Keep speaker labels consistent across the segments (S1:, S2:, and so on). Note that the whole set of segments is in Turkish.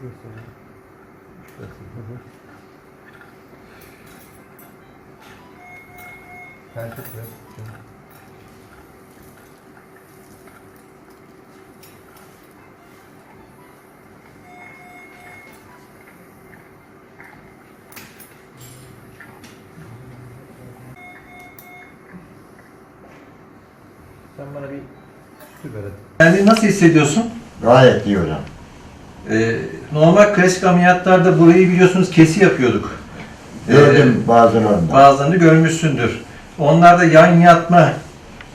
S1: Şurası. Şurası. Hı hı. Sen tut biraz. Sen bana bir ver hadi.
S2: Kendini nasıl hissediyorsun?
S3: Gayet iyi hocam.
S2: Ee, normal klasik ameliyatlarda burayı biliyorsunuz kesi yapıyorduk.
S3: Gördüm bazılarında.
S2: Bazılarını görmüşsündür. Onlarda yan yatma,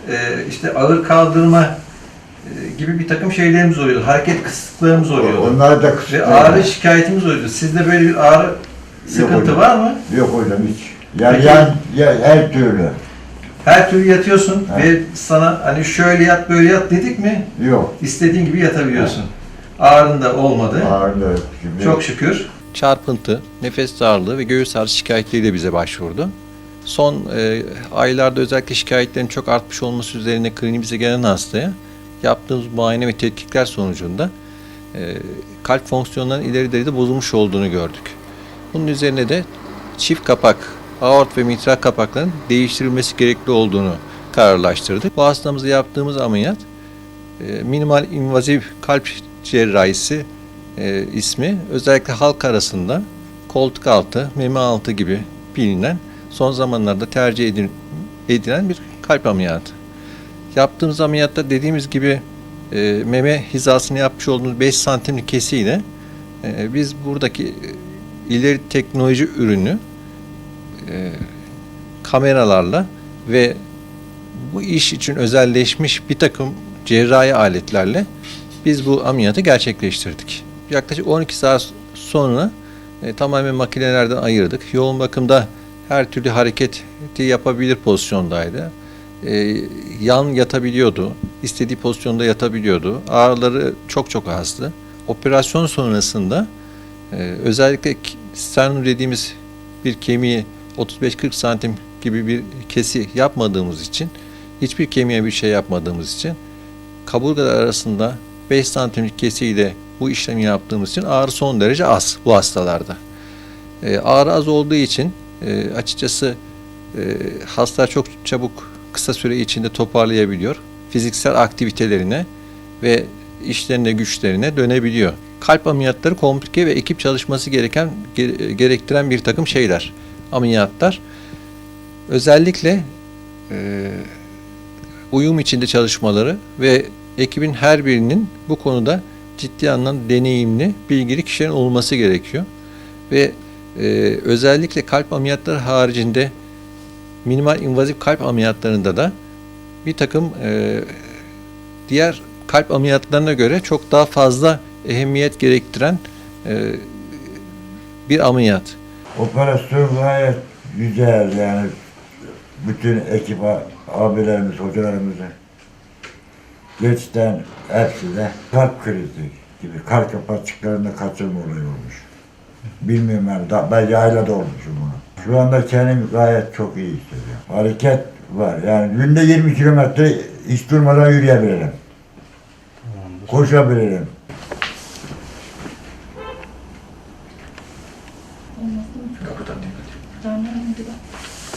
S2: e, işte ağır kaldırma e, gibi bir takım şeylerimiz oluyordu. Hareket kısıtlıklarımız oluyordu.
S3: Onlar da
S2: Ve ağrı şikayetimiz oluyordu. Sizde böyle bir ağrı sıkıntı var mı?
S3: Yok hocam hiç. Yani
S2: Peki.
S3: yan, ya, her türlü.
S2: Her türlü yatıyorsun
S3: Evet.
S2: ve sana hani şöyle yat böyle yat dedik mi
S3: Yok.
S2: istediğin gibi yatabiliyorsun. Ağrın da olmadı.
S3: Ağrı yok. Şimdi
S2: Çok şükür.
S4: çarpıntı, nefes darlığı ve göğüs ağrısı şikayetleriyle bize başvurdu. Son e, aylarda özellikle şikayetlerin çok artmış olması üzerine kliniğimize gelen hastaya yaptığımız muayene ve tetkikler sonucunda e, kalp fonksiyonlarının ileri derecede bozulmuş olduğunu gördük. Bunun üzerine de çift kapak, aort ve mitral kapakların değiştirilmesi gerekli olduğunu kararlaştırdık. Bu hastamıza yaptığımız ameliyat e, minimal invaziv kalp cerrahisi e, ismi özellikle halk arasında koltuk altı, meme altı gibi bilinen son zamanlarda tercih edil- edilen bir kalp ameliyatı. Yaptığımız ameliyatta dediğimiz gibi e, meme hizasını yapmış olduğumuz 5 santimlik kesiyle e, biz buradaki ileri teknoloji ürünü e, kameralarla ve bu iş için özelleşmiş bir takım cerrahi aletlerle biz bu ameliyatı gerçekleştirdik. Yaklaşık 12 saat sonra e, tamamen makinelerden ayırdık. Yoğun bakımda her türlü hareketi yapabilir pozisyondaydı. E, yan yatabiliyordu. istediği pozisyonda yatabiliyordu. Ağrıları çok çok azdı. Operasyon sonrasında e, özellikle sternum dediğimiz bir kemiği 35-40 santim gibi bir kesi yapmadığımız için hiçbir kemiğe bir şey yapmadığımız için kaburgalar arasında 5 santimlik kesiyle bu işlemi yaptığımız için ağrı son derece az bu hastalarda. Ee, ağrı az olduğu için e, açıkçası e, hastalar çok çabuk kısa süre içinde toparlayabiliyor. Fiziksel aktivitelerine ve işlerine güçlerine dönebiliyor. Kalp ameliyatları komplike ve ekip çalışması gereken ge- gerektiren bir takım şeyler. Ameliyatlar özellikle e, uyum içinde çalışmaları ve ekibin her birinin bu konuda ciddi anlamda deneyimli, bilgili kişilerin olması gerekiyor. Ve e, özellikle kalp ameliyatları haricinde minimal invazif kalp ameliyatlarında da bir takım e, diğer kalp ameliyatlarına göre çok daha fazla ehemmiyet gerektiren e, bir ameliyat.
S3: Operasyon gayet güzel yani. Bütün ekip abilerimiz, hocalarımızı göçten Ersin'e kalp krizi gibi kalp kapatçıklarında kaçırma olayı olmuş. Bilmiyorum ben, da, ben yaylada olmuşum bunu. Şu anda kendim gayet çok iyi hissediyorum. Hareket var yani günde 20 kilometre hiç durmadan yürüyebilirim. Koşabilirim. Kapıdan değil. Camdan bir bak.